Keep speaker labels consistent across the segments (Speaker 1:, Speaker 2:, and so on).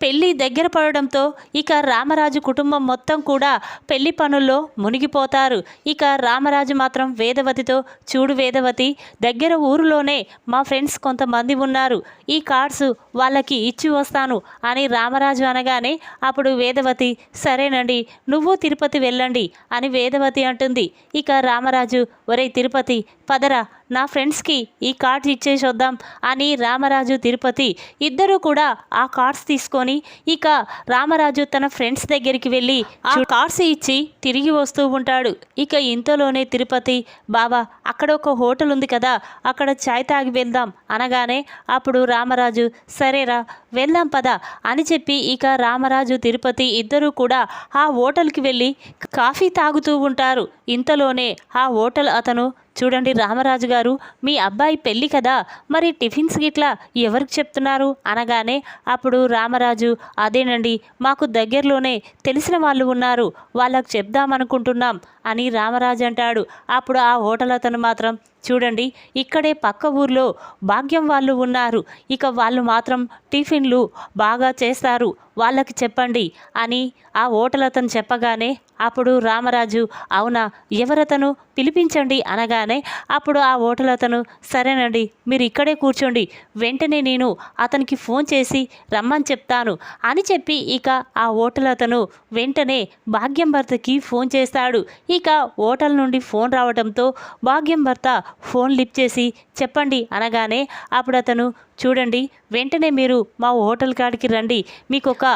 Speaker 1: పెళ్ళి దగ్గర పడడంతో ఇక రామరాజు కుటుంబం మొత్తం కూడా పెళ్ళి పనుల్లో మునిగిపోతారు. ఇక రామరాజు మాత్రం వేదవతితో చూడు వేదవతి దగ్గర ఊరిలోనే మా ఫ్రెండ్స్ కొంతమంది ఉన్నారు. ఈ కార్డ్స్ వాళ్ళకి ఇచ్చి వస్తాను అని రామరాజు అనగానే అప్పుడు వేదవతి సరేనండి నువ్వు తిరుపతి వెళ్ళండి అని వేదవతి అంటుంది. ఇక రామరాజు ఒరే తిరుపతి పదరా నా ఫ్రెండ్స్కి ఈ కార్డ్స్ ఇచ్చేసి వద్దాం అని రామరాజు తిరుపతి ఇద్దరూ కూడా ఆ కార్డ్స్ తీసుకొని ఇక రామరాజు తన ఫ్రెండ్స్ దగ్గరికి వెళ్ళి ఆ కార్డ్స్ ఇచ్చి తిరిగి వస్తూ ఉంటాడు. ఇక ఇంతలోనే తిరుపతి బాబా అక్కడ ఒక హోటల్ ఉంది కదా అక్కడ చాయ్ తాగి వెళ్దాం అనగానే అప్పుడు రామరాజు సరేరా వెళ్దాం పద అని చెప్పి ఇక రామరాజు తిరుపతి ఇద్దరూ కూడా ఆ హోటల్కి వెళ్ళి కాఫీ తాగుతూ ఉంటారు. ఇంతలోనే ఆ హోటల్ అతను చూడండి రామరాజు గారు మీ అబ్బాయి పెళ్ళి కదా మరి టిఫిన్స్ గిట్లా ఎవరికి చెప్తున్నారు? అనగానే అప్పుడు రామరాజు అదేనండి మాకు దగ్గరలోనే తెలిసిన వాళ్ళు ఉన్నారు వాళ్ళకు చెప్దామనుకుంటున్నాం అని రామరాజు అంటాడు. అప్పుడు ఆ హోటల్ అతను మాత్రం చూడండి ఇక్కడే పక్క ఊర్లో భాగ్యం వాళ్ళు ఉన్నారు. ఇక వాళ్ళు మాత్రం టిఫిన్లు బాగా చేస్తారు. వాళ్ళకి చెప్పండి అని ఆ ఓటలతను అతను చెప్పగానే అప్పుడు రామరాజు అవునా ఎవరతను? పిలిపించండి అనగానే అప్పుడు ఆ ఓటలతను అతను సరేనండి మీరు ఇక్కడే కూర్చోండి వెంటనే నేను అతనికి ఫోన్ చేసి రమ్మని చెప్తాను అని చెప్పి ఇక ఆ ఓటలతను అతను వెంటనే భాగ్యం భర్తకి ఫోన్ చేస్తాడు. ఇక ఓటల్ నుండి ఫోన్ రావడంతో భాగ్యం భర్త ఫోన్ లిఫ్ట్ చేసి చెప్పండి అనగానే అప్పుడు అతను చూడండి వెంటనే మీరు మా హోటల్ కాడికి రండి మీకు ఒక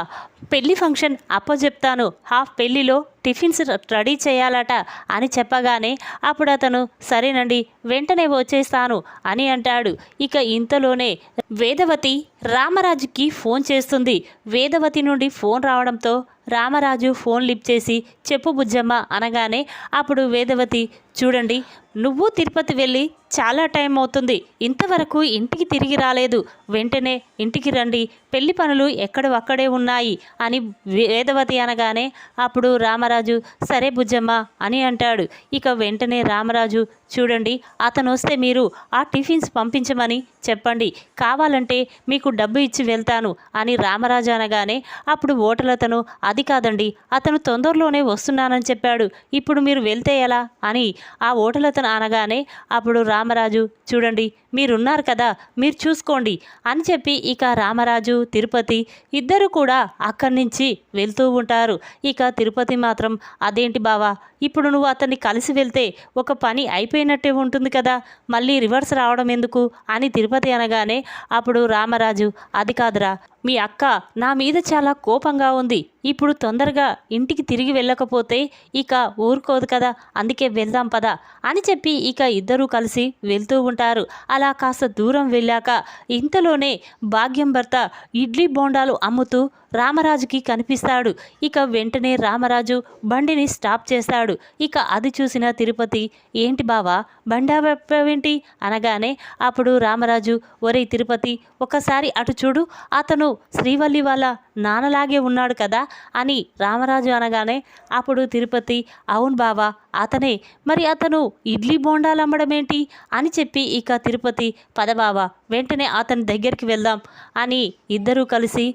Speaker 1: పెళ్ళి ఫంక్షన్ అప్పచెప్తాను హాఫ్ పెళ్ళిలో టిఫిన్స్ రెడీ చేయాలట అని చెప్పగానే అప్పుడు అతను సరేనండి వెంటనే వచ్చేస్తాను అని అంటాడు. ఇక ఇంతలోనే వేదవతి రామరాజుకి ఫోన్ చేస్తుంది. వేదవతి నుండి ఫోన్ రావడంతో రామరాజు ఫోన్ లిఫ్ట్ చేసి చెప్పు బుజ్జమ్మ అనగానే అప్పుడు వేదవతి చూడండి నువ్వు తిరుపతి వెళ్ళి చాలా టైం అవుతుంది. ఇంతవరకు ఇంటికి తిరిగి రాలేదు. వెంటనే ఇంటికి రండి. పెళ్ళి పనులు ఎక్కడవక్కడే ఉన్నాయి అని వేదవతి అనగానే అప్పుడు రామరాజు సరే బుజ్జమ్మ అని అంటాడు. ఇక వెంటనే రామరాజు చూడండి అతను వస్తే మీరు ఆ టిఫిన్స్ పంపించమని చెప్పండి. కావాలంటే మీకు డబ్బు ఇచ్చి వెళ్తాను అని రామరాజు అనగానే అప్పుడు ఓటలతను అది కాదండి అతను తొందరలోనే వస్తున్నానని చెప్పాడు. ఇప్పుడు మీరు వెళ్తే ఎలా? అని ఆ ఓటలతను అనగానే అప్పుడు రామరాజు చూడండి మీరున్నారు కదా మీరు చూసుకోండి అని చెప్పి ఇక రామరాజు తిరుపతి ఇద్దరు కూడా అక్కడి నుంచి వెళ్తూ ఉంటారు. ఇక తిరుపతి మాత్రం అదేంటి బావా ఇప్పుడు నువ్వు అతన్ని కలిసి వెళ్తే ఒక పని అయిపోయినట్టే ఉంటుంది కదా మళ్ళీ రివర్స్ రావడం ఎందుకు? అని తిరుపతి అనగానే అప్పుడు రామరాజు అది కాదురా మీ అక్క నా మీద చాలా కోపంగా ఉంది. ఇప్పుడు తొందరగా ఇంటికి తిరిగి వెళ్ళకపోతే ఇక ఊరుకోదు కదా అందుకే వెళ్దాం పదా అని చెప్పి ఇక ఇద్దరూ కలిసి వెళ్తూ ఉంటారు. అలా కాస్త దూరం వెళ్ళాక ఇంతలోనే భాగ్యం భర్త ఇడ్లీ బోండాలు అమ్ముతూ రామరాజుకి కనిపిస్తాడు. ఇక వెంటనే రామరాజు బండిని స్టాప్ చేస్తాడు. ఇక అది చూసిన తిరుపతి ఏంటి బావా బండా ఏంటి అనగానే అప్పుడు రామరాజు ఒరే తిరుపతి ఒకసారి అటు చూడు. అతను శ్రీవల్లి వాళ్ళ నాన్నలాగే ఉన్నాడు కదా అని రామరాజు అనగానే అప్పుడు తిరుపతి అవును బావా అతనే మరి అతను ఇడ్లీ బోండాలు అమ్మడం ఏంటి అని చెప్పి ఇక తిరుపతి పదబావ వెంటనే అతని దగ్గరికి వెళ్దాం అని ఇద్దరూ కలిసి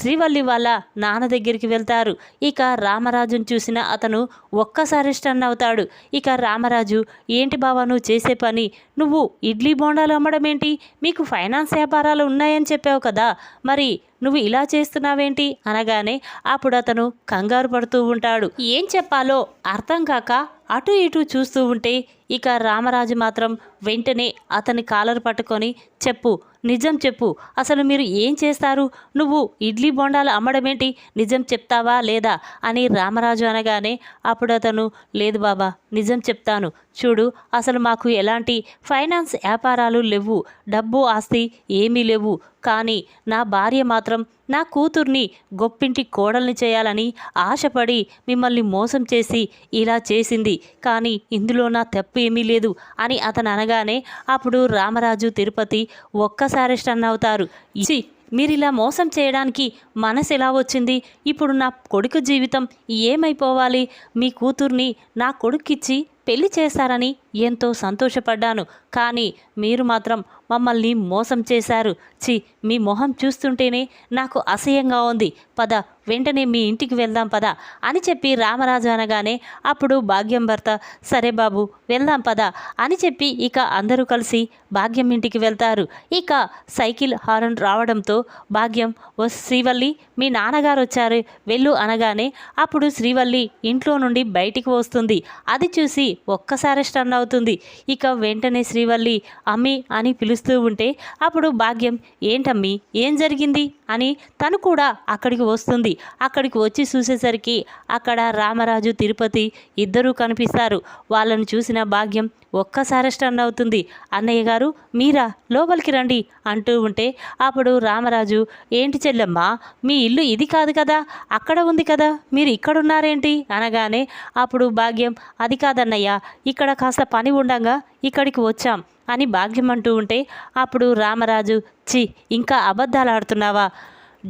Speaker 1: శ్రీవల్లి వాళ్ళ నాన్న దగ్గరికి వెళ్తారు. ఇక రామరాజును చూసిన అతను ఒక్కసారి స్టన్ అవుతాడు. ఇక రామరాజు ఏంటి బావా నువ్వు చేసే పని? నువ్వు ఇడ్లీ బోండాలు అమ్మడం ఏంటి మీకు ఫైనాన్స్ వ్యాపారాలు ఉన్నాయని చెప్పావు కదా! మరి నువ్వు ఇలా చేస్తున్నావేంటి? అనగానే అప్పుడు అతను కంగారు పడుతూ ఉంటాడు. ఏం చెప్పాలో అర్థం కాక అటు ఇటు చూస్తూ ఉంటే ఇక రామరాజు మాత్రం వెంటనే అతని కాలర్ పట్టుకొని చెప్పు నిజం చెప్పు. అసలు మీరు ఏం చేస్తారు? నువ్వు ఇడ్లీ బొండాలు అమ్మడమేంటి? నిజం చెప్తావా లేదా? అని రామరాజు అనగానే అప్పుడు అతను లేదు బాబా నిజం చెప్తాను. చూడు అసలు మాకు ఎలాంటి ఫైనాన్స్ వ్యాపారాలు లేవు. డబ్బు ఆస్తి ఏమీ లేవు. కానీ నా భార్య మాత్రం నా కూతుర్ని గొప్పింటి కోడల్ని చేయాలని ఆశపడి మిమ్మల్ని మోసం చేసి ఇలా చేసింది. కానీ ఇందులో నా తప్పు ఏమీ లేదు అని అతను అనగానే అప్పుడు రామరాజు తిరుపతి ఒక్కసారి స్టన్ అవుతారు. ఇచ్చి మీరు ఇలా మోసం చేయడానికి మనసు ఎలా వచ్చింది? ఇప్పుడు నా కొడుకు జీవితం ఏమైపోవాలి? మీ కూతుర్ని నా కొడుక్కిచ్చి పెళ్ళి చేశారని ఎంతో సంతోషపడ్డాను. కానీ మీరు మాత్రం మమ్మల్ని మోసం చేశారు. చి మీ మొహం చూస్తుంటేనే నాకు అసహ్యంగా ఉంది. పద వెంటనే మీ ఇంటికి వెళ్దాం పద అని చెప్పి రామరాజు అనగానే అప్పుడు భాగ్యం భర్త సరే బాబు వెళ్దాం పద అని చెప్పి ఇక అందరూ కలిసి భాగ్యం ఇంటికి వెళ్తారు. ఇక సైకిల్ హారన్ రావడంతో భాగ్యం ఓ శ్రీవల్లి మీ నాన్నగారు వచ్చారు. వెళ్ళు అనగానే అప్పుడు శ్రీవల్లి ఇంట్లో నుండి బయటికి వస్తుంది. అది చూసి ఒక్కసారి స్టన్ అవుతుంది అవుతుంది. ఇక వెంటనే శ్రీవల్లి అమ్మి అని పిలుస్తూ ఉంటే అప్పుడు భాగ్యం ఏంటమ్మి? ఏం జరిగింది? అని తను కూడా అక్కడికి వస్తుంది. అక్కడికి వచ్చి చూసేసరికి అక్కడ రామరాజు తిరుపతి ఇద్దరూ కనిపిస్తారు. వాళ్ళని చూసిన భాగ్యం ఒక్కసారి స్టన్ అవుతుంది. అన్నయ్య గారు మీరా? లోపలికి రండి అంటూ ఉంటే అప్పుడు రామరాజు ఏంటి చెల్లెమ్మా మీ ఇల్లు ఇది కాదు కదా? అక్కడ ఉంది కదా? మీరు ఇక్కడున్నారేంటి? అనగానే అప్పుడు భాగ్యం అది కాదన్నయ్య ఇక్కడ కాస్త పని ఉండగా ఇక్కడికి వచ్చాం. అని భాగ్యం అంటూ ఉంటే అప్పుడు రామరాజు చి ఇంకా అబద్ధాలు ఆడుతున్నావా?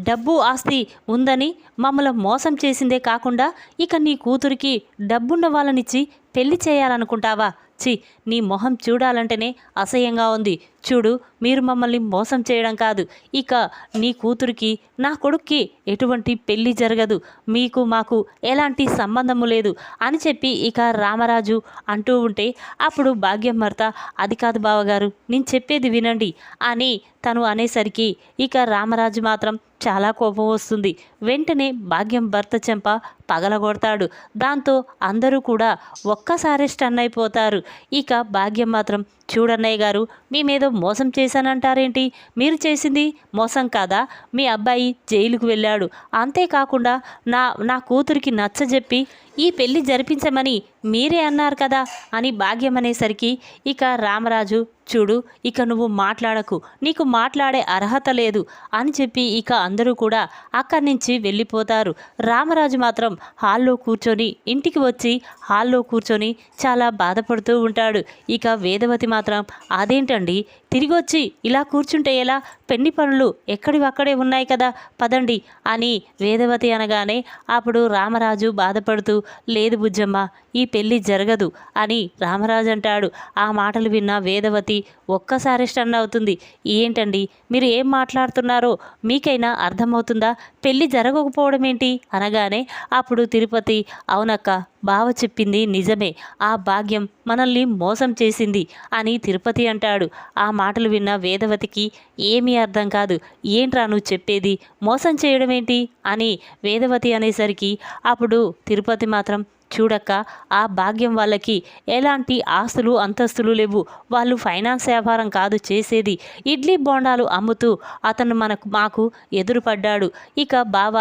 Speaker 1: డబ్బు ఆస్తి ఉందని మమ్మల్ని మోసం చేసిందే కాకుండా ఇక నీ కూతురికి డబ్బున్న వాళ్ళనిచ్చి పెళ్ళి చేయాలనుకుంటావా? చి నీ మొహం చూడాలంటేనే అసహ్యంగా ఉంది. చూడు మీరు మమ్మల్ని మోసం చేయడం కాదు. ఇక నీ కూతురికి నా కొడుక్కి ఎటువంటి పెళ్ళి జరగదు. మీకు మాకు ఎలాంటి సంబంధము లేదు అని చెప్పి ఇక రామరాజు అంటూ ఉంటే అప్పుడు భాగ్యం భర్త అది కాదు బావగారు నేను చెప్పేది వినండి అని తను అనేసరికి ఇక రామరాజు మాత్రం చాలా కోపం వస్తుంది. వెంటనే భాగ్యం భర్త చెంప పగలగొడతాడు. దాంతో అందరూ కూడా ఒక్కసారి స్టన్ అయిపోతారు. ఇక భాగ్యం మాత్రం చూడన్నయ్య గారు మేమేదో మోసం చేశానంటారేంటి? మీరు చేసింది మోసం కాదా? మీ అబ్బాయి జైలుకు వెళ్ళాడు. అంతేకాకుండా నా నా కూతురికి నచ్చజెప్పి ఈ పెళ్ళి జరిపించమని మీరే అన్నారు కదా అని భాగ్యం అనేసరికి ఇక రామరాజు చూడు ఇక నువ్వు మాట్లాడకు నీకు మాట్లాడే అర్హత లేదు అని చెప్పి ఇక అందరూ కూడా అక్కడి నుంచి వెళ్ళిపోతారు. రామరాజు మాత్రం హాల్లో కూర్చొని ఇంటికి వచ్చి హాల్లో కూర్చొని చాలా బాధపడుతూ ఉంటాడు. ఇక వేదవతి మాత్రం అదేంటండి? తిరిగి వచ్చి ఇలా కూర్చుంటే ఎలా? పెళ్ళి పనులు ఎక్కడివక్కడే ఉన్నాయి కదా పదండి అని వేదవతి అనగానే అప్పుడు రామరాజు బాధపడుతూ లేదు బుజ్జమ్మ ఈ పెళ్ళి జరగదు అని రామరాజు అంటాడు. ఆ మాటలు విన్న వేదవతి ఒక్కసారి స్టన్ అవుతుంది. ఏంటండి మీరు ఏం మాట్లాడుతున్నారో మీకైనా అర్థమవుతుందా? పెళ్ళి జరగకపోవడం ఏంటి అనగానే అప్పుడు తిరుపతి అవునక్క బావ చెప్పింది నిజమే. ఆ భాగ్యం మనల్ని మోసం చేసింది అని తిరుపతి అంటాడు. ఆ మాటలు విన్న వేదవతికి ఏమీ అర్థం కాదు. ఏంట్రా నువ్వు చెప్పేది? మోసం చేయడం ఏంటి అని వేదవతి అనేసరికి అప్పుడు తిరుపతి మాత్రం చూడక్క ఆ భాగ్యం వాళ్ళకి ఎలాంటి ఆస్తులు అంతస్తులు లేవు. వాళ్ళు ఫైనాన్స్ వ్యాపారం కాదు చేసేది. ఇడ్లీ బోండాలు అమ్ముతూ అతను మనకు మాకు ఎదురుపడ్డాడు. ఇక బావ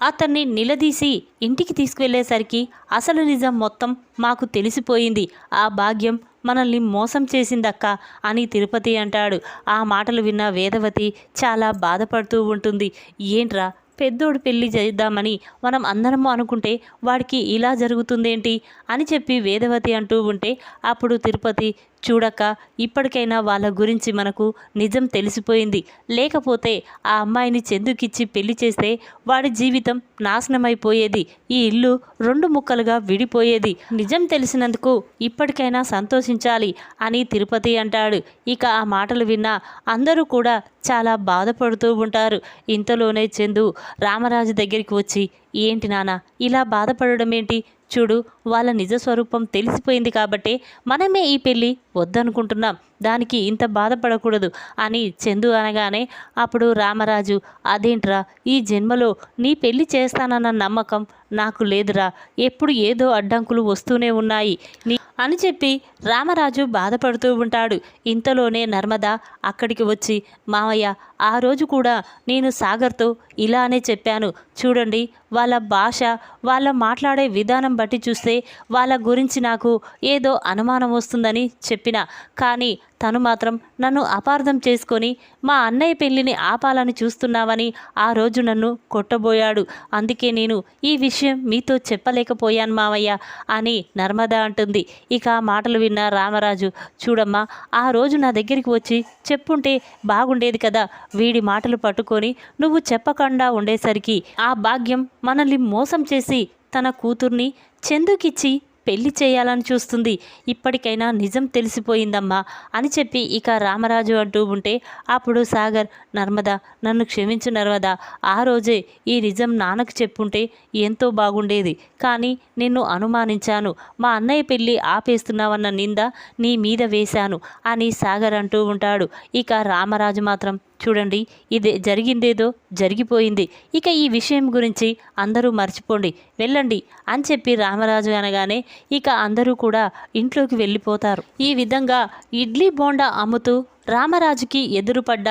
Speaker 1: అతన్ని నిలదీసి ఇంటికి తీసుకువెళ్ళేసరికి అసలు నిజం మొత్తం మాకు తెలిసిపోయింది. ఆ భాగ్యం మనల్ని మోసం చేసిందక్క అని తిరుపతి అంటాడు. ఆ మాటలు విన్న వేదవతి చాలా బాధపడుతూ ఉంటుంది. ఏంట్రా పెద్దోడు పెళ్ళి చేద్దామని మనం అందరము అనుకుంటే వాడికి ఇలా జరుగుతుందేంటి అని చెప్పి వేదవతి అంటూ ఉంటే అప్పుడు తిరుపతి చూడక్క ఇప్పటికైనా వాళ్ళ గురించి మనకు నిజం తెలిసిపోయింది. లేకపోతే ఆ అమ్మాయిని చెందుకిచ్చి పెళ్ళి చేస్తే వాడి జీవితం నాశనమైపోయేది. ఈ ఇల్లు రెండు ముక్కలుగా విడిపోయేది. నిజం తెలిసినందుకు ఇప్పటికైనా సంతోషించాలి అని తిరుపతి అంటాడు. ఇక ఆ మాటలు విన్న అందరూ కూడా చాలా బాధపడుతూ ఉంటారు. ఇంతలోనే చందు రామరాజు దగ్గరికి వచ్చి ఏంటి నాన్న ఇలా బాధపడడం ఏంటి చూడు వాళ్ళ నిజ స్వరూపం తెలిసిపోయింది కాబట్టే మనమే ఈ పెళ్ళి వద్దనుకుంటున్నాం. దానికి ఇంత బాధపడకూడదు అని చందు అనగానే అప్పుడు రామరాజు అదేంట్రా ఈ జన్మలో నీ పెళ్ళి చేస్తానన్న నమ్మకం నాకు లేదురా. ఎప్పుడు ఏదో అడ్డంకులు వస్తూనే ఉన్నాయి. నీ అని చెప్పి రామరాజు బాధపడుతూ ఉంటాడు. ఇంతలోనే నర్మద అక్కడికి వచ్చి మావయ్య ఆ రోజు కూడా నేను సాగర్తో ఇలానే చెప్పాను. చూడండి వాళ్ళ భాష వాళ్ళ మాట్లాడే విధానం బట్టి చూస్తే వాళ్ళ గురించి నాకు ఏదో అనుమానం వస్తుందని చెప్పిన. కానీ తను మాత్రం నన్ను అపార్థం చేసుకొని మా అన్నయ్య పెళ్ళిని ఆపాలని చూస్తున్నావని ఆ రోజు నన్ను కొట్టబోయాడు. అందుకే నేను ఈ విషయం మీతో చెప్పలేకపోయాను మావయ్య అని నర్మద అంటుంది. ఇక ఆ మాటలు విన్న రామరాజు చూడమ్మా ఆ రోజు నా దగ్గరికి వచ్చి చెప్పుంటే బాగుండేది కదా వీడి మాటలు పట్టుకొని నువ్వు చెప్పకుండా ఉండేసరికి ఆ భాగ్యం మనల్ని మోసం చేసి తన కూతుర్ని చందుకిచ్చి పెళ్ళి చేయాలని చూస్తుంది. ఇప్పటికైనా నిజం తెలిసిపోయిందమ్మా అని చెప్పి ఇక రామరాజు అంటూ ఉంటే అప్పుడు సాగర్ నర్మద నన్ను క్షమించు నర్మద ఆ రోజే ఈ నిజం నాన్నకు చెప్పుంటే ఎంతో బాగుండేది. కానీ నిన్ను అనుమానించాను. మా అన్నయ్య పెళ్ళి ఆపేస్తున్నావన్న నింద నీ మీద వేశాను అని సాగర్ అంటూ ఉంటాడు. ఇక రామరాజు మాత్రం చూడండి ఇది జరిగిందేదో జరిగిపోయింది. ఇక ఈ విషయం గురించి అందరూ మర్చిపోండి. వెళ్ళండి అని చెప్పి రామరాజు అనగానే ఇక అందరూ కూడా ఇంట్లోకి వెళ్ళిపోతారు. ఈ విధంగా ఇడ్లీ బోండా అమ్ముతూ రామరాజుకి ఎదురుపడ్డ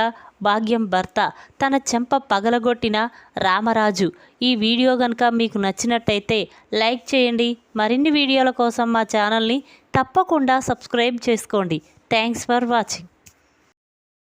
Speaker 1: భాగ్యం భర్త తన చెంప పగలగొట్టిన రామరాజు. ఈ వీడియో కనుక మీకు నచ్చినట్టయితే లైక్ చేయండి. మరిన్ని వీడియోల కోసం మా ఛానల్ని తప్పకుండా సబ్స్క్రైబ్ చేసుకోండి. Thanks for watching.